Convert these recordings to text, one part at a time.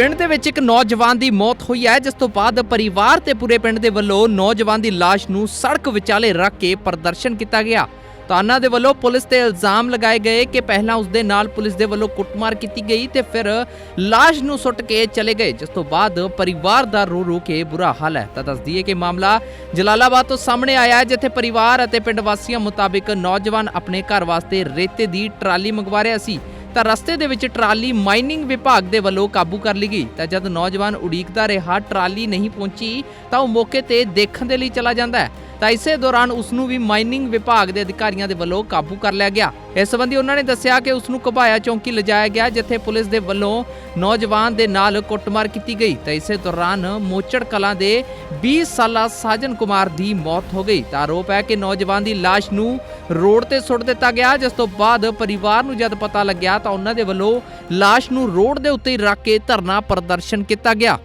ਪਿੰਡ ਦੇ ਵਿੱਚ ਇੱਕ ਨੌਜਵਾਨ ਦੀ ਮੌਤ ਹੋਈ ਹੈ, ਜਿਸ ਤੋਂ ਬਾਅਦ ਪਰਿਵਾਰ ਤੇ ਪੂਰੇ ਪਿੰਡ ਦੇ ਵੱਲੋਂ ਨੌਜਵਾਨ ਦੀ ਲਾਸ਼ ਨੂੰ ਸੜਕ ਵਿਚਾਲੇ ਰੱਖ ਕੇ ਪ੍ਰਦਰਸ਼ਨ ਕੀਤਾ ਗਿਆ। ਤਾਨਾ ਦੇ ਵੱਲੋਂ ਪੁਲਿਸ ਤੇ ਇਲਜ਼ਾਮ ਲਗਾਏ ਗਏ ਕਿ ਪਹਿਲਾਂ ਉਸ ਦੇ ਨਾਲ ਪੁਲਿਸ ਦੇ ਵੱਲੋਂ ਕੁੱਟਮਾਰ ਕੀਤੀ ਗਈ ਤੇ ਫਿਰ ਲਾਸ਼ ਨੂੰ ਸੁੱਟ ਕੇ ਚਲੇ ਗਏ, ਜਿਸ ਤੋਂ ਬਾਅਦ ਪਰਿਵਾਰ ਦਾ ਰੋ ਰੋ ਕੇ ਬੁਰਾ ਹਾਲ ਹੈ। ਤਾਂ ਦੱਸ ਦਈਏ ਕਿ ਮਾਮਲਾ ਜਲਾਲਾਬਾਦ ਤੋਂ ਸਾਹਮਣੇ ਆਇਆ ਹੈ, ਜਿੱਥੇ ਪਰਿਵਾਰ ਅਤੇ ਪਿੰਡ ਵਾਸੀਆਂ ਮੁਤਾਬਿਕ ਨੌਜਵਾਨ ਆਪਣੇ ਘਰ ਵਾਸਤੇ ਰੇਤੇ ਦੀ ਟਰਾਲੀ ਮੰਗਵਾ ਰਿਹਾ ਸੀ। ਤਾਂ ਰਸਤੇ ਦੇ ਵਿੱਚ ਟਰਾਲੀ ਮਾਈਨਿੰਗ ਵਿਭਾਗ ਦੇ ਵੱਲੋਂ ਕਾਬੂ ਕਰ ਲਈ ਗਈ। ਤਾਂ ਜਦ ਨੌਜਵਾਨ ਉਡੀਕਦਾ ਰਿਹਾ, ਟਰਾਲੀ ਨਹੀਂ ਪਹੁੰਚੀ, ਤਾਂ ਉਹ ਮੌਕੇ ਤੇ ਦੇਖਣ ਦੇ ਲਈ ਚਲਾ ਜਾਂਦਾ ਹੈ। ਤਾਂ ਇਸੇ ਦੌਰਾਨ ਉਸ ਨੂੰ ਵੀ ਮਾਈਨਿੰਗ ਵਿਭਾਗ ਦੇ ਅਧਿਕਾਰੀਆਂ ਦੇ ਵੱਲੋਂ ਕਾਬੂ ਕਰ ਲਿਆ ਗਿਆ। ਇਸ ਸੰਬੰਧੀ ਉਹਨਾਂ ਨੇ ਦੱਸਿਆ ਕਿ ਉਸ ਨੂੰ ਘਬਾਇਆ ਚੌਂਕੀ ਲਿਜਾਇਆ ਗਿਆ ਜਿੱਥੇ ਪੁਲਿਸ ਦੇ ਵੱਲੋਂ ਨੌਜਵਾਨ ਦੇ ਨਾਲ ਕੁੱਟਮਾਰ ਕੀਤੀ ਗਈ ਤਾਂ ਇਸੇ ਦੌਰਾਨ ਮੋਚੜ ਕਲਾਂ ਦੇ 20 ਸਾਲਾ ਸਾਜਨ ਕੁਮਾਰ ਦੀ ਮੌਤ ਹੋ ਗਈ। ਤਾਂ ਆਰੋਪ ਹੈ ਕਿ ਨੌਜਵਾਨ ਦੀ ਲਾਸ਼ ਨੂੰ ਰੋਡ ਤੇ ਸੁੱਟ ਦਿੱਤਾ ਗਿਆ ਜਿਸ ਤੋਂ ਬਾਅਦ ਪਰਿਵਾਰ ਨੂੰ ਜਦ ਪਤਾ ਲੱਗਿਆ ਤਾਂ ਉਹਨਾਂ ਦੇ ਵੱਲੋਂ ਲਾਸ਼ ਨੂੰ ਰੋਡ ਦੇ ਉੱਤੇ ਹੀ ਰੱਖ ਕੇ ਧਰਨਾ ਪ੍ਰਦਰਸ਼ਨ ਕੀਤਾ ਗਿਆ।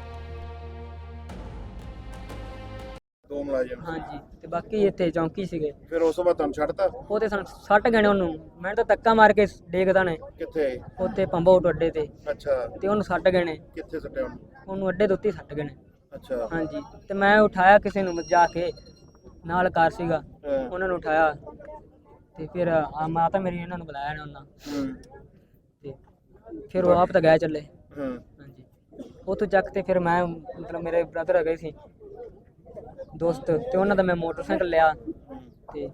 ਦੋ ਮੁਲਾਜ਼ਮ। ਹਾਂਜੀ। ਤੇ ਬਾਕੀ ਇੱਥੇ ਚੌਂਕੀ ਸੀਗੇ। ਫਿਰ ਉਸ ਤੋਂ ਬਾਅਦ ਤੁਹਾਨੂੰ ਛੱਡਤਾ? ਉਹ ਤੇ ਸਾਨੂੰ ਸੱਟ ਗਏ ਨੇ ਉਹਨੂੰ। ਮੈਂ ਤਾਂ ਧੱਕਾ ਮਾਰ ਕੇ ਡੇਗਦਾ ਨੇ। ਕਿੱਥੇ ਉੱਥੇ ਪੰਬੋਟ ਅੱਡੇ ਤੇ। ਅੱਛਾ। ਤੇ ਉਹਨੂੰ ਸੱਟ ਗਏ ਨੇ। ਕਿੱਥੇ ਸੱਟਿਆ ਉਹਨੂੰ? ਉਹਨੂੰ ਅੱਡੇ ਦੇ ਉੱਤੇ ਹੀ ਸੱਟ ਗਏ ਨੇ। ਅੱਛਾ। ਹਾਂਜੀ। ਤੇ ਮੈਂ ਉਠਾਇਆ ਕਿਸੇ ਨੂੰ ਜਾ ਕੇ। ਨਾਲ ਕਾਰ ਸੀਗਾ। ਹਾਂ। ਉਹਨਾਂ ਨੂੰ ਉਠਾਇਆ। ਤੇ ਫਿਰ ਆ ਮਾਤਾ ਮੇਰੀ ਇਹਨਾਂ ਨੂੰ ਬੁਲਾਇਆ ਨੇ ਉਹਨਾਂ। ਹੂੰ। ਤੇ ਫਿਰ ਉਹ ਆਪ ਤਾਂ ਗਏ ਚੱਲੇ। ਹੂੰ। ਹਾਂਜੀ। ਉੱਥੋਂ ਚੱਕ ਤੇ ਫਿਰ ਮੈਂ ਮਤਲਬ ਮੇਰੇ ਬ੍ਰਦਰ ਹੈਗੇ ਸੀ। ਦੋਸਤ ਤੇ ਉਹਨਾਂ ਦਾ ਮੈਂ ਮੋਟਰਸਾਈਕਲ ਲਿਆ ਤੇ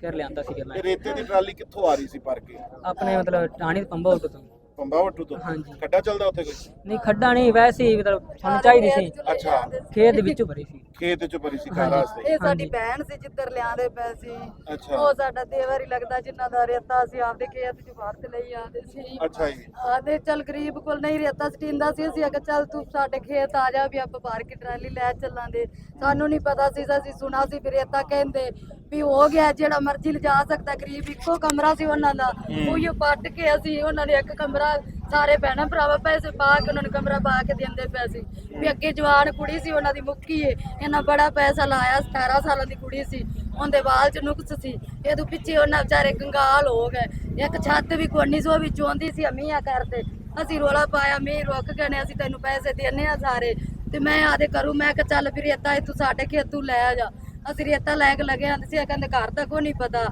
ਫਿਰ ਲਿਆਂਦਾ ਸੀਗਾ ਮੈਂ। ਰੇਤੇ ਦੀ ਟਰਾਲੀ ਕਿੱਥੋਂ ਆ ਰਹੀ ਸੀ ਭਰ ਕੇ? ਆਪਣੇ ਮਤਲਬ ਟਾਣੀ ਪੰਬੋਟ ਤੋਂ। ਪੰਬਾ ਵੱਟੂ ਤੋਂ? ਹਾਂਜੀ। ਖੱਡਾ ਚੱਲਦਾ ਉੱਥੇ ਕੋਈ? ਨਹੀਂ ਖੱਡਾ ਨਹੀਂ ਵੈਸੇ ਹੀ ਮਤਲਬ ਸਾਨੂੰ ਚਾਹੀਦੀ ਸੀ। ਅੱਛਾ। ਖੇਤ ਦੇ ਵਿੱਚੋਂ ਭਰੀ ਸੀ। ਖੇਤ ਚ ਭਰੀ ਸੀ ਘਰ ਵਾਸਤੇ ਇਹ ਸਾਡੀ ਹਾਂਜੀ। ਭੈਣ ਸੀ ਜਿੱਧਰ ਲਿਆਂਦੇ ਪਏ ਸੀ। ਅੱਛਾ। ਉਹ ਸਾਡਾ ਦੇਵਰ ਹੀ ਲੱਗਦਾ ਜਿੰਨਾ ਦਾ ਰੇਤਾ ਸੀ ਆਪਦੇ ਖੇਤ ਚ ਵਰਤ ਲਈ ਆਦੇ ਸੀ। ਅੱਛਾ ਜੀ। ਆਦੇ ਚੱਲ ਗਰੀਬ ਕੋਲ ਨਹੀਂ ਰੇਤਾ ਸਟੀਂਦਾ ਸੀ ਅਸੀਂ। ਅਗਰ ਚੱਲ ਤੂੰ ਸਾਡੇ ਖੇਤ ਆ ਜਾ ਵੀ ਆਪਾਂ ਭਰ ਕੇ ਟਰਾਲੀ ਲੈ ਚੱਲਾਂਗੇ। ਸਾਨੂੰ ਨਹੀਂ ਪਤਾ ਸੀ ਅਸੀਂ ਸੁਣਾ ਸੀ ਵੀ ਰੇਤਾ ਕਹਿੰਦੇ ਵੀ ਹੋ ਗਿਆ ਜਿਹੜਾ ਮਰਜ਼ੀ ਲਿਜਾ ਸਕਦਾ ਗਰੀਬ ਇੱਕੋ ਕਮਰਾ ਸੀ ਉਹਨਾਂ ਦਾ। ਉਹੀ ਪੱਟ ਕੇ ਅਸੀਂ ਉਹਨਾਂ ਨੇ ਇੱਕ ਕਮਰਾ ਸਾਰੇ ਭੈਣਾਂ ਭਰਾਵਾ ਪੈਸੇ ਪਾ ਕੇ ਉਹਨਾਂ ਨੂੰ ਕਮਰਾ ਪਾ ਕੇ ਦਿੰਦੇ ਪਏ ਸੀ। ਵੀ ਅੱਗੇ ਜਵਾਨ ਕੁੜੀ ਸੀ ਉਹਨਾਂ ਦੀ ਮੁੱਕੀ ਏ। ਇਹਨਾਂ ਬੜਾ ਪੈਸਾ ਲਾਇਆ 17 ਸਾਲਾਂ ਦੀ ਕੁੜੀ ਸੀ। ਉਹਦੇ ਵਾਲ ਚ ਨੁਕਸ ਸੀ। ਇਹਦੋਂ ਪਿੱਛੇ ਉਹਨਾਂ ਵਿਚਾਰੇ ਕੰਗਾਲ ਹੋ ਗਏ। ਇੱਕ ਛੱਤ ਵੀ ਕੋਨੀ ਸੋ ਵੀ ਚੋਂਦੀ ਸੀ ਅਮੀਆਂ ਕਰਦੇ ਅਸੀਂ ਰੋਲਾ ਪਾਇਆ ਮੀਂਹ ਰੁਕ ਗਏ ਨੇ ਅਸੀਂ ਤੈਨੂੰ ਪੈਸੇ ਦੇਣੇ ਆ ਸਾਰੇ। ਤੇ ਮੈਂ ਆਦੇ ਕਰੂ ਮੈਂ ਕਿ ਚੱਲ ਰੇਤਾ ਇਹ ਤੂੰ ਸਾਡੇ ਖੇਤ ਤੂੰ ਲੈ ਜਾ। ਅਸੀਂ ਰੇਤਾ ਲੈ ਕੇ ਲੱਗੇ ਆਂਦੇ ਸੀ ਇਹ ਕਹਿੰਦੇ ਘਰ ਦਾ ਕੋਈ ਨਹੀਂ ਪਤਾ।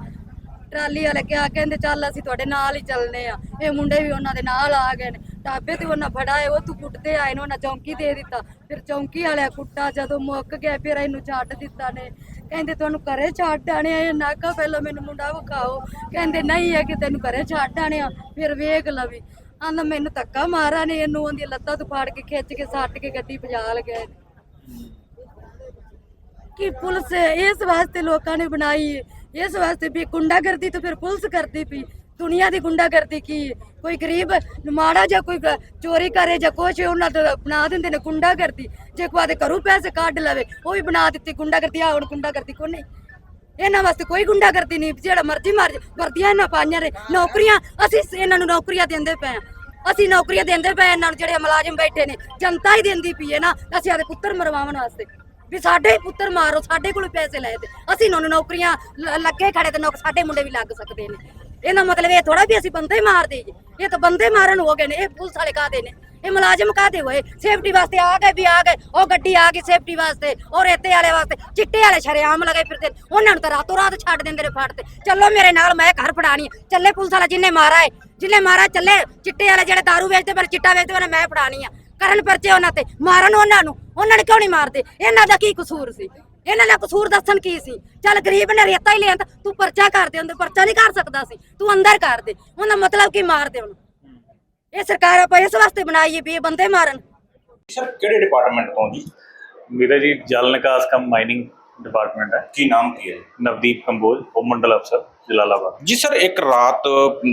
ਟਰਾਲੀ ਵਾਲੇ ਕਿਹਾ, ਕਹਿੰਦੇ ਚੱਲ ਅਸੀਂ ਤੁਹਾਡੇ ਨਾਲ ਹੀ ਚੱਲਨੇ ਆ। ਇਹ ਮੁੰਡੇ ਵੀ ਉਹਨਾਂ ਦੇ ਨਾਲ ਆ ਗਏ ਨੇ। ਟਾਬੇ ਤੇ ਉਹਨਾਂ ਫੜਾਏ, ਉਹ ਤੂੰ ਕੁੱਟਦੇ ਆਏ ਨੇ, ਉਹਨਾਂ ਚੌਂਕੀ ਦੇ ਦਿੱਤਾ। ਫਿਰ ਚੌਂਕੀ ਵਾਲਿਆ ਕੁੱਟਾ, ਜਦੋਂ ਮੁੱਕ ਗਿਆ, ਫਿਰ ਇਹਨੂੰ ਛੱਡ ਦਿੱਤਾ ਨੇ। ਕਹਿੰਦੇ ਤੁਹਾਨੂੰ ਘਰੇ ਛੱਡ ਆਣੇ ਆ, ਇਹ ਨਾਕਾ ਪਹਿਲਾਂ ਮੈਨੂੰ ਮੁੰਡਾ ਵਿਖਾਓ। ਕਹਿੰਦੇ ਨਹੀਂ ਹੈ ਕਿ ਤੈਨੂੰ ਘਰੇ ਛੱਡ ਆਣੇ ਆ। ਫਿਰ ਵੇਖ ਲਵੀ ਆਂਦਾ ਮੈਨੂੰ ਧੱਕਾ ਮਾਰਾ ਨੇ, ਇਹਨੂੰ ਉਹਦੀ ਲੱਤਾਂ ਤੋਂ ਫਾੜ ਕੇ, ਖਿੱਚ ਕੇ, ਸੱਟ ਕੇ ਗੱਡੀ ਭਜਾ ਲਗਏ ਕਿ ਪੁਲਿਸ ਇਸ ਵਾਸਤੇ ਲੋਕਾਂ ਨੇ ਬਣਾਈ ਹੈ। ਇਸ ਵਾਸਤੇ ਵੀ ਗੁੰਡਾਗਰਦੀ ਤਾਂ ਫਿਰ ਪੁਲਿਸ ਕਰਦੀ ਪਈ। ਦੁਨੀਆ ਦੀ ਗੁੰਡਾਗਰਦੀ ਕੀ? ਕੋਈ ਗਰੀਬ ਮਾੜਾ ਜਾਂ ਕੋਈ ਚੋਰੀ ਕਰੇ ਜਾਂ ਕੁਛ, ਉਹਨਾਂ ਤੋਂ ਬਣਾ ਦਿੰਦੇ ਨੇ ਗੁੰਡਾਗਰਦੀ। ਜੇ ਕੋਈ ਆਦੇ ਘਰੋਂ ਪੈਸੇ ਕੱਢ ਲਵੇ, ਉਹ ਵੀ ਬਣਾ ਦਿੱਤੀ ਗੁੰਡਾਗਰਦੀ ਆ ਹੁਣ ਗੁੰਡਾਗਰਦੀ ਕੋਈ ਨਹੀਂ ਇਹਨਾਂ ਵਾਸਤੇ ਕੋਈ ਗੁੰਡਾਗਰਦੀ ਨਹੀਂ, ਜਿਹੜਾ ਮਰਜ਼ੀ ਮਾਰ ਵਰਦੀਆਂ ਇਹਨਾਂ ਪਾਈਆਂ ਨੇ, ਨੌਕਰੀਆਂ, ਅਸੀਂ ਇਹਨਾਂ ਨੂੰ ਨੌਕਰੀਆਂ ਦਿੰਦੇ ਪਏ ਅਸੀਂ ਨੌਕਰੀਆਂ ਦਿੰਦੇ ਪਏ ਇਹਨਾਂ ਨੂੰ ਜਿਹੜੇ ਮੁਲਾਜ਼ਮ ਬੈਠੇ ਨੇ, ਜਨਤਾ ਹੀ ਦਿੰਦੀ ਪਈ ਹੈ ਨਾ, ਅਸੀਂ ਆਦੇ ਪੁੱਤਰ ਮਰਵਾਉਣ ਵਾਸਤੇ। ਵੀ ਸਾਡੇ ਹੀ ਪੁੱਤਰ ਮਾਰੋ, ਸਾਡੇ ਕੋਲ ਪੈਸੇ ਲਏ ਤੇ ਅਸੀਂ ਇਹਨਾਂ ਨੂੰ ਨੌਕਰੀਆਂ ਲ- ਲੱਗੇ ਖੜੇ ਤੇ ਨੌਕ, ਸਾਡੇ ਮੁੰਡੇ ਵੀ ਲੱਗ ਸਕਦੇ ਨੇ। ਇਹਦਾ ਮਤਲਬ ਇਹ ਥੋੜਾ ਵੀ ਅਸੀਂ ਬੰਦੇ ਹੀ ਮਾਰਦੇ ਜੀ ਇਹ ਤਾਂ ਬੰਦੇ ਮਾਰਨ ਹੋ ਗਏ ਨੇ, ਇਹ ਪੁਲਿਸ ਵਾਲੇ ਕਾਹਦੇ ਨੇ? ਇਹ ਮੁਲਾਜ਼ਮ ਕਾਹਦੇ ਹੋਏ? ਸੇਫਟੀ ਵਾਸਤੇ ਆ ਗਏ ਵੀ ਆ ਗਏ, ਉਹ ਗੱਡੀ ਆ ਗਈ ਸੇਫਟੀ ਵਾਸਤੇ, ਔਰ ਰੇਤੇ ਵਾਲੇ ਵਾਸਤੇ ਚਿੱਟੇ ਵਾਲੇ ਸ਼ਰੇਆਮ ਲਗੇ ਫਿਰਦੇ ਨੇ। ਉਹਨਾਂ ਨੂੰ ਤਾਂ ਰਾਤੋਂ ਰਾਤ ਛੱਡ ਦਿੰਦੇ ਨੇ ਫੜ ਤੇ। ਚੱਲੋ ਮੇਰੇ ਨਾਲ, ਮੈਂ ਘਰ ਫੜਾਣੀ ਆ। ਚੱਲੇ ਪੁਲਿਸ ਵਾਲਾ ਜਿੰਨੇ ਮਾਰਾ ਹੈ ਜਿੰਨੇ ਮਾਰਾ ਚੱਲੇ, ਚਿੱਟੇ ਵਾਲੇ ਜਿਹੜੇ ਦਾਰੂ ਵੇਚਦੇ ਪਰ ਚਿੱਟਾ ਵੇਚਦੇ ਨੇ ਮੈਂ ਫੜਾਣੀ ਆ। ਕਰਨ ਪਰਚੇ ਉਹਨਾਂ ਤੇ ਮਾਰਨ ਉਹਨਾਂ ਨੂੰ। ਉਹਨਾਂ ਨੇ ਕਿਉਂ ਨਹੀਂ ਮਾਰਦੇ? ਇਹਨਾਂ ਦਾ ਕੀ ਕਸੂਰ ਸੀ? ਇਹਨਾਂ ਦਾ ਕਸੂਰ ਦੱਸਣ ਕੀ ਸੀ? ਚੱਲ ਗਰੀਬ ਨੇ ਰੇਤਾ ਹੀ ਲਿਆ ਤਾਂ ਤੂੰ ਪਰਚਾ ਕਰ ਦੇ ਉਹਦੇ ਪਰਚਾ ਨਹੀਂ ਕਰ ਸਕਦਾ ਸੀ। ਤੂੰ ਅੰਦਰ ਕਰ ਦੇ। ਉਹਦਾ ਮਤਲਬ ਕੀ ਮਾਰ ਦੇ ਉਹਨੂੰ? ਇਹ ਸਰਕਾਰ ਆਪਾਂ ਇਸ ਵਾਸਤੇ ਬਣਾਈ ਹੈ ਵੀ ਇਹ ਬੰਦੇ ਮਾਰਨ। ਸਰ ਕਿਹੜੇ ਡਿਪਾਰਟਮੈਂਟ ਤੋਂ ਜੀ? ਮੇਰਾ ਜੀ ਜਲ ਨਿਕਾਸ ਕਮ ਮਾਈਨਿੰਗ ਡਿਪਾਰਟਮੈਂਟ ਹੈ। ਕੀ ਨਾਮ ਕੀ ਹੈ? ਨਵਦੀਪ ਕੰਬੋਜ ਉਪ ਮੰਡਲ ਅਫਸਰ ਜਲਾਲਾਬਾਦ। ਜੀ ਸਰ ਇੱਕ ਰਾਤ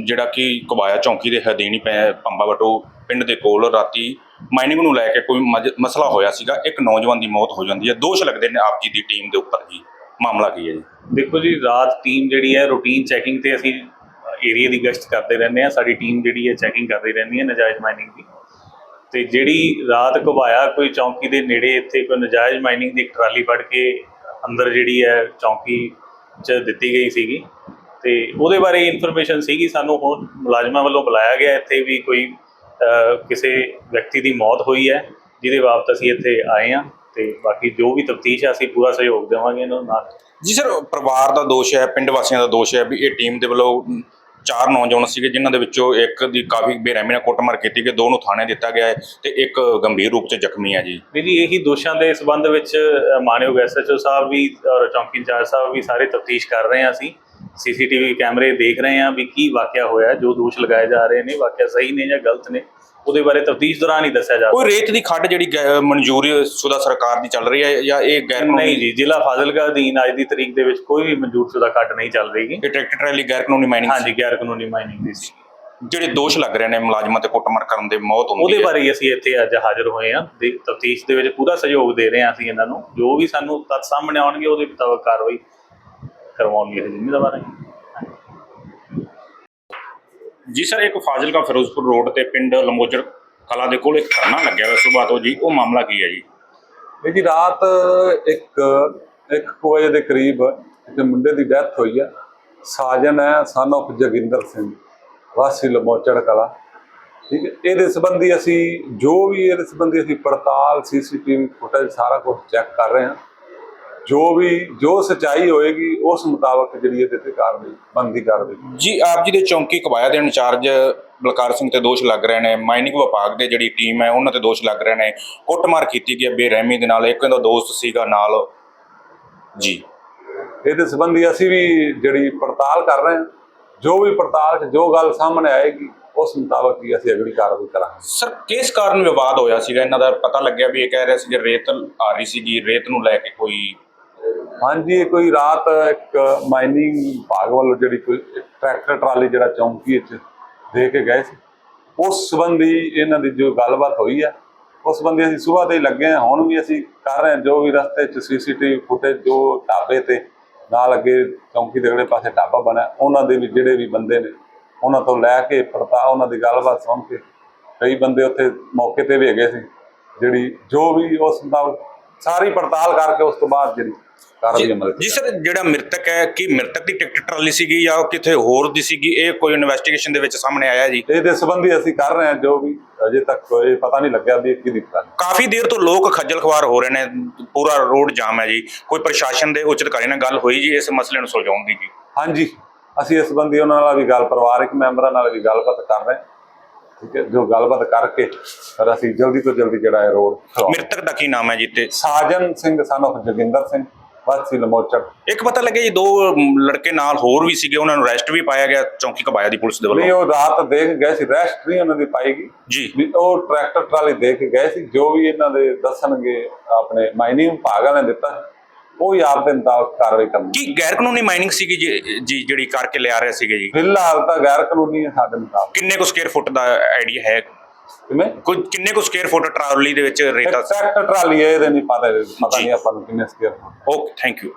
ਜਿਹੜਾ ਕਿ ਕਬਾਇਆ ਚੌਂਕੀ ਦੇ ਹਦੀਨੀ ਪੈ ਪੰਬਾ ਬਟੋ ਪਿੰਡ ਦੇ ਕੋਲ ਰਾਤੀ ਮਾਈਨਿੰਗ ਨੂੰ ਲੈ ਕੇ ਕੋਈ ਮਜ- ਮਸਲਾ ਹੋਇਆ ਸੀਗਾ, ਇੱਕ ਨੌਜਵਾਨ ਦੀ ਮੌਤ ਹੋ ਜਾਂਦੀ ਹੈ, ਦੋਸ਼ ਲੱਗਦੇ ਨੇ ਆਪ ਜੀ ਦੀ ਟੀਮ ਦੇ ਉੱਪਰ ਜੀ ਮਾਮਲਾ ਕੀ ਹੈ ਜੀ? ਦੇਖੋ ਜੀ, ਰਾਤ ਟੀਮ ਜਿਹੜੀ ਹੈ ਰੂਟੀਨ ਚੈਕਿੰਗ ਤੇ ਅਸੀਂ ਏਰੀਆ ਦੀ ਗਸ਼ਤ ਕਰਦੇ ਰਹਿੰਦੇ ਆ ਸਾਡੀ ਟੀਮ ਜਿਹੜੀ ਹੈ ਚੈਕਿੰਗ ਕਰਦੀ ਰਹਿੰਦੀ ਹੈ ਨਜਾਇਜ਼ ਮਾਈਨਿੰਗ ਦੀ। ਤੇ ਜਿਹੜੀ ਰਾਤ ਘੁਬਾਇਆ ਕੋਈ ਚੌਂਕੀ ਦੇ ਨੇੜੇ ਇੱਥੇ ਕੋਈ ਨਜਾਇਜ਼ ਮਾਈਨਿੰਗ ਦੀ ਇੱਕ ਟਰਾਲੀ ਫੜ ਕੇ ਅੰਦਰ ਜਿਹੜੀ ਹੈ, ਚੌਂਕੀ 'ਚ ਦਿੱਤੀ ਗਈ ਸੀਗੀ। ਤੇ ਉਹਦੇ ਬਾਰੇ ਇਨਫੋਰਮੇਸ਼ਨ ਸੀਗੀ ਸਾਨੂੰ, ਹੁਣ ਮੁਲਾਜ਼ਮਾਂ ਵੱਲੋਂ ਬੁਲਾਇਆ ਗਿਆ, ਇੱਥੇ ਵੀ ਕੋਈ ਕਿਸੇ ਵਿਅਕਤੀ ਦੀ ਮੌਤ ਹੋਈ ਹੈ ਜਿਹਦੇ ਬਾਬਤ ਅਸੀਂ ਇੱਥੇ ਆਏ ਹਾਂ ਤੇ ਬਾਕੀ ਜੋ ਵੀ ਤਫਤੀਸ਼ ਹੈ ਅਸੀਂ ਪੂਰਾ ਸਹਿਯੋਗ ਦੇਵਾਂਗੇ ਇਹਨਾਂ ਨਾਲ। ਜੀ ਸਰ ਪਰਿਵਾਰ ਦਾ ਦੋਸ਼ ਹੈ ਪਿੰਡ ਵਾਸੀਆਂ ਦਾ ਦੋਸ਼ ਹੈ ਵੀ ਇਹ ਟੀਮ ਦੇ ਵੱਲੋਂ ਚਾਰ ਨੌਜਵਾਨ ਸੀਗੇ ਜਿਨ੍ਹਾਂ ਦੇ ਵਿੱਚੋਂ ਇੱਕ ਦੀ ਕਾਫੀ ਬੇਰਹਿਮੀ ਨਾਲ ਕੁੱਟਮਾਰ ਕੀਤੀ ਗਈ ਦੋ ਨੂੰ ਥਾਣੇ ਦਿੱਤਾ ਗਿਆ ਹੈ ਤੇ ਇੱਕ ਗੰਭੀਰ ਰੂਪ 'ਚ ਜ਼ਖਮੀ ਹੈ ਜੀ। ਵੀ ਜੀ ਇਹੀ ਦੋਸ਼ਾਂ ਦੇ ਸੰਬੰਧ ਵਿੱਚ ਮਾਨਯੋਗ ਐਸਐਚਓ ਸਾਹਿਬ ਵੀ ਔਰ ਚੌਂਕੀ ਇੰਚਾਰਜ ਸਾਹਿਬ ਵੀ ਸਾਰੇ ਤਫਤੀਸ਼ ਕਰ ਰਹੇ ਹਾਂ ਅਸੀਂ। ਸੀਸੀਟੀਵੀ ਕੈਮਰੇ ਦੇਖ ਰਹੇ ਹਾਂ ਵੀ ਕੀ ਵਾਕਿਆ ਹੋਇਆ ਜੋ ਦੋਸ਼ ਲਗਾਏ ਜਾ ਰਹੇ ਨੇ ਵਾਕਿਆ ਸਹੀ ਨੇ ਜਾਂ ਗਲਤ ਨੇ ਉਹਦੇ ਬਾਰੇ ਤਫਤੀਸ਼ ਦੌਰਾਨ ਹੀ ਦੱਸਿਆ ਜਾ ਕੋਈ ਰੇਤ ਦੀ ਖੱਡ ਜਿਹੜੀ ਗੈ- ਮਨਜ਼ੂਰੀ ਸੁਦਾ ਸਰਕਾਰ ਦੀ ਚੱਲ ਰਹੀ ਹੈ ਜਾਂ ਇਹ ਗੈਰ ਕਾਨੂੰਨੀ? ਨਹੀਂ ਜੀ ਜ਼ਿਲ੍ਹਾ ਫਾਜ਼ਿਲਕਾ ਅਧੀਨ ਅੱਜ ਦੀ ਤਰੀਕ ਦੇ ਵਿੱਚ ਕੋਈ ਵੀ ਮਨਜ਼ੂਰਸ਼ੁਦਾ ਕੱਢ ਨਹੀਂ ਚੱਲ ਰਹੀਗੀ ਇਹ ਟਰੈਕਟਰ ਟਰਾਲੀ ਗੈਰ ਕਾਨੂੰਨੀ ਮਾਈਨਿੰਗ ਹਾਂਜੀ ਗੈਰ ਕਾਨੂੰਨੀ ਮਾਈਨਿੰਗ ਦੀ ਸੀ। ਜਿਹੜੇ ਦੋਸ਼ ਲੱਗ ਰਹੇ ਨੇ ਮੁਲਾਜ਼ਮਾਂ ਤੇ ਕੁੱਟਮਾਰ ਕਰਨ ਦੇ ਮੌਤ ਹੁੰਦੀ ਉਹਦੇ ਹੈ। ਬਾਰੇ ਹੀ ਅਸੀਂ ਇੱਥੇ ਅੱਜ ਹਾਜ਼ਰ ਹੋਏ ਹਾਂ। ਤਫਤੀਸ਼ ਦੇ ਵਿੱਚ ਪੂਰਾ ਸਹਿਯੋਗ ਦੇ ਰਹੇ ਹਾਂ ਅਸੀਂ ਇਹਨਾਂ ਨੂੰ। ਜੋ ਵੀ ਸਾਨੂੰ ਤੱਥ ਸਾਹਮਣੇ ਆਉਣਗੇ ਉਹਦੇ ਮੁਤਾਬਕ ਕਾਰਵਾਈ ਕਰਵਾਉਣ ਦੀ ਅਸੀਂ ਜ਼ਿੰਮੇਵਾਰ ਹਾਂ ਜੀ ਸਰ ਇੱਕ ਫਾਜ਼ਿਲਕਾ ਫਿਰੋਜ਼ਪੁਰ ਰੋਡ ਤੇ ਪਿੰਡ ਲੰਬੋਚੜ ਕਲਾ ਦੇ ਕੋਲ ਇੱਕ ਧਰਨਾ ਲੱਗਿਆ ਹੋਇਆ ਸੁਬਾਹ ਤੋਂ ਜੀ। ਉਹ ਮਾਮਲਾ ਕੀ ਹੈ ਜੀ? ਇਹ ਜੀ ਰਾਤ ਇੱਕ ਇੱਕ ਕੁ ਵਜੇ ਦੇ ਕਰੀਬ ਇੱਕ ਮੁੰਡੇ ਦੀ ਡੈਥ ਹੋਈ ਹੈ ਸਾਜਨ ਹੈ ਸਨ of ਜੋਗਿੰਦਰ ਸਿੰਘ ਵਾਸੀ ਲਮੋਚੜ ਕਲਾ। ਠੀਕ ਹੈ ਇਹਦੇ ਸੰਬੰਧੀ ਅਸੀਂ ਜੋ ਵੀ ਇਹਦੇ ਸੰਬੰਧੀ ਅਸੀਂ ਪੜਤਾਲ ਸੀਸੀਟੀਵੀ ਫੁਟੇਜ ਸਾਰਾ ਕੁਝ ਚੈੱਕ ਕਰ ਰਹੇ ਹਾਂ। ਜੋ ਵੀ ਜੋ ਸਚਾਈ ਹੋਏਗੀ ਉਸ ਮੁਤਾਬਕ ਜਿਹੜੀ ਇਹਦੇ ਤੇ ਕਾਰਵਾਈ ਬੰਦੀ ਕਾਰਵਾਈ। ਜੀ ਆਪ ਜੀ ਦੇ ਚੌਂਕੀ ਕਬਾਇਆ ਦੇ ਇੰਚਾਰਜ ਬਲਕਾਰ ਸਿੰਘ ਤੇ ਦੋਸ਼ ਲੱਗ ਰਹੇ ਨੇ। ਮਾਈਨਿੰਗ ਵਿਭਾਗ ਦੇ ਜਿਹੜੀ ਟੀਮ ਹੈ ਉਹਨਾਂ ਤੇ ਦੋਸ਼ ਲੱਗ ਰਹੇ ਨੇ। ਕੁੱਟਮਾਰ ਕੀਤੀ ਗਈ ਹੈ ਬੇਰਹਿਮੀ ਦੇ ਨਾਲ। ਇੱਕ ਇਹਦਾ ਦੋਸਤ ਸੀਗਾ ਨਾਲ। ਜੀ। ਇਹਦੇ ਸੰਬੰਧੀ ਅਸੀਂ ਵੀ ਜਿਹੜੀ ਪੜਤਾਲ ਕਰ ਰਹੇ ਹਾਂ। ਜੋ ਵੀ ਪੜਤਾਲ 'ਚ ਜੋ ਗੱਲ ਸਾਹਮਣੇ ਆਏਗੀ ਉਸ ਮੁਤਾਬਕ ਹੀ ਅਸੀਂ ਅਗਲੀ ਕਾਰਵਾਈ ਕਰਾਂਗੇ। ਸਰ ਕਿਸ ਕਾਰਨ ਵਿਵਾਦ ਹੋਇਆ ਸੀਗਾ? ਇਹਨਾਂ ਦਾ ਪਤਾ ਲੱਗਿਆ ਵੀ ਇਹ ਕਹਿ ਰਿਹਾ ਸੀ ਕਿ ਰੇਤ ਆ ਰਹੀ ਸੀਗੀ। ਰੇਤ ਨੂੰ ਲੈ ਕੇ ਕੋਈ ਹਾਂਜੀ ਇਹ ਕੋਈ ਰਾਤ ਇੱਕ ਮਾਈਨਿੰਗ ਵਿਭਾਗ ਵੱਲੋਂ ਜਿਹੜੀ ਕੋਈ ਟਰੈਕਟਰ ਟਰਾਲੀ ਜਿਹੜਾ ਚੌਂਕੀ ਵਿੱਚ ਦੇ ਕੇ ਗਏ ਸੀ, ਉਸ ਸੰਬੰਧੀ ਇਹਨਾਂ ਦੀ ਜੋ ਗੱਲਬਾਤ ਹੋਈ ਹੈ ਉਸ ਸੰਬੰਧੀ ਅਸੀਂ ਸਵੇਰ ਦੇ ਲੱਗੇ ਹਾਂ, ਹੁਣ ਵੀ ਅਸੀਂ ਕਰ ਰਹੇ ਹਾਂ, ਜੋ ਵੀ ਰਸਤੇ 'ਚ ਸੀਸੀਟੀਵੀ ਫੁਟੇਜ ਜੋ ਢਾਬੇ ਤੇ ਨਾਲ ਅੱਗੇ ਚੌਂਕੀ ਦੇ ਅਗਲੇ ਪਾਸੇ ਢਾਬਾ ਬਣਿਆ, ਉਹਨਾਂ ਦੇ ਵੀ ਜਿਹੜੇ ਵੀ ਬੰਦੇ ਨੇ, ਉਹਨਾਂ ਤੋਂ ਲੈ ਕੇ ਪੜਤਾ ਉਹਨਾਂ ਦੀ ਗੱਲਬਾਤ ਸੁਣ ਕੇ ਕਈ ਬੰਦੇ ਉੱਥੇ ਮੌਕੇ ਤੇ ਵੀ ਹੈਗੇ ਸੀ, ਜਿਹੜੀ ਜੋ ਵੀ ਉਸ ਮੁਤਾਬਕ ਸਾਰੀ ਪੜਤਾਲ ਕਰਕੇ ਉਸ ਤੋਂ ਬਾਅਦ ਜਿਹੜੀ ਕਾਰਵਾਈ ਅਮਲ ਜੀ ਸਰ ਜਿਹੜਾ ਮ੍ਰਿਤਕ ਹੈ ਕੀ ਮ੍ਰਿਤਕ ਦੀ ਟਿਕਟ ਟਰਾਲੀ ਸੀਗੀ ਜਾਂ ਕਿਤੇ ਹੋਰ ਦੀ ਸੀਗੀ? ਇਹ ਕੋਈ ਇਨਵੈਸਟੀਗੇਸ਼ਨ ਦੇ ਵਿੱਚ ਸਾਹਮਣੇ ਆਇਆ ਜੀ? ਇਹਦੇ ਸੰਬੰਧੀ ਅਸੀਂ ਕਰ ਰਹੇ ਹਾਂ ਜੋ ਵੀ ਅਜੇ ਤੱਕ ਕੋਈ ਪਤਾ ਨਹੀਂ ਲੱਗਿਆ ਵੀ ਇਹ ਕਿਹਦੀ ਟਰਾਲੀ ਕਾਫੀ ਦੇਰ ਤੋਂ ਲੋਕ ਖੱਜਲ ਖਵਾਰ ਹੋ ਰਹੇ ਨੇ ਪੂਰਾ ਰੋਡ ਜਾਮ ਹੈ ਜੀ। ਕੋਈ ਪ੍ਰਸ਼ਾਸਨ ਦੇ ਉੱਚ ਅਧਿਕਾਰੀ ਨਾਲ ਗੱਲ ਹੋਈ ਜੀ ਇਸ ਮਸਲੇ ਨੂੰ ਸੁਲਝਾਉਣ ਦੀ ਜੀ? ਹਾਂਜੀ ਅਸੀਂ ਇਸ ਸੰਬੰਧੀ ਉਹਨਾਂ ਨਾਲ ਵੀ ਗੱਲ ਪਰਿਵਾਰਕ ਮੈਂਬਰਾਂ ਨਾਲ ਵੀ ਗੱਲਬਾਤ ਕਰ ਰਹੇ ਹਾਂ। ਠੀਕ ਹੈ? ਜੋ ਗੱਲਬਾਤ ਕਰਕੇ ਫਿਰ ਅਸੀਂ ਜਲਦੀ ਤੋਂ ਜਲਦੀ ਜਿਹੜਾ ਹੈ ਰੋਡ ਮ੍ਰਿਤਕ ਦਾ ਕੀ ਨਾਮ ਹੈ ਜੀ ਤੇ? ਸਾਜਨ ਸਿੰਘ ਸਨ of ਜੋਗਿੰਦਰ ਸਿੰਘ ਵਾਸੀ ਲਮੋਚੜ। ਇੱਕ ਪਤਾ ਲੱਗਿਆ ਜੀ ਦੋ ਅਮ, ਲੜਕੇ ਨਾਲ ਹੋਰ ਵੀ ਸੀਗੇ ਉਹਨਾਂ ਨੂੰ ਅਰੈਸਟ ਵੀ ਪਾਇਆ ਗਿਆ ਚੌਂਕੀ ਕਬਾਇਆ ਦੀ ਪੁਲਿਸ ਦੇ ਨਹੀਂ ਵੱਲੋਂ ਉਹ ਰਾਤ ਦੇਖ ਗਏ ਸੀ ਰੈਸਟ ਨਹੀਂ ਉਹਨਾਂ ਦੀ ਪਾਏਗੀ ਜੀ। ਵੀ ਉਹ ਟਰੈਕਟਰ ਟਰਾਲੀ ਦੇਖ ਕੇ ਗਏ ਸੀ ਜੋ ਵੀ ਇਹਨਾਂ ਦੇ ਦੱਸਣਗੇ ਆਪਣੇ ਮਾਈਨਿੰਗ ਵਿਭਾਗ ਵਾਲਿਆਂ ਨੇ ਦਿੱਤਾ। ਉਹ ਹੀ ਆਪ ਦੇ ਮੁਤਾਬਕ ਕਾਰਵਾਈ ਕਰਨੀ ਕੀ ਗੈਰ ਕਾਨੂੰਨੀ ਮਾਈਨਿੰਗ ਸੀਗੀ ਜੀ ਜੀ ਜਿਹੜੀ ਕਰਕੇ ਲਿਆ ਰਹੇ ਸੀਗੇ ਜੀ? ਫਿਲਹਾਲ ਤਾਂ ਗੈਰ ਕਾਨੂੰਨੀ ਹੈ ਸਾਡੇ ਮੁਤਾਬਕ। ਕਿੰਨੇ ਕੁ ਸਕੁਅਰ ਫੁੱਟ ਦਾ ਆਈਡੀਆ ਹੈ? ਕਿਵੇਂ? ਕੋਈ ਕਿੰਨੇ ਕੁ ਸਕੁਅਰ ਫੁੱਟ ਟਰਾਲੀ ਦੇ ਵਿੱਚ ਰੇਤਾ? ਟਰੈਕਟਰ ਟਰਾਲੀ ਹੈ, ਇਹਦੇ ਨਹੀਂ ਪਤਾ ਪਤਾ ਜੀ। ਨਹੀਂ ਆਪਾਂ ਨੂੰ ਕਿੰਨੇ ਸਕੇਅਰ ਓਕੇ ਥੈਂਕ ਯੂ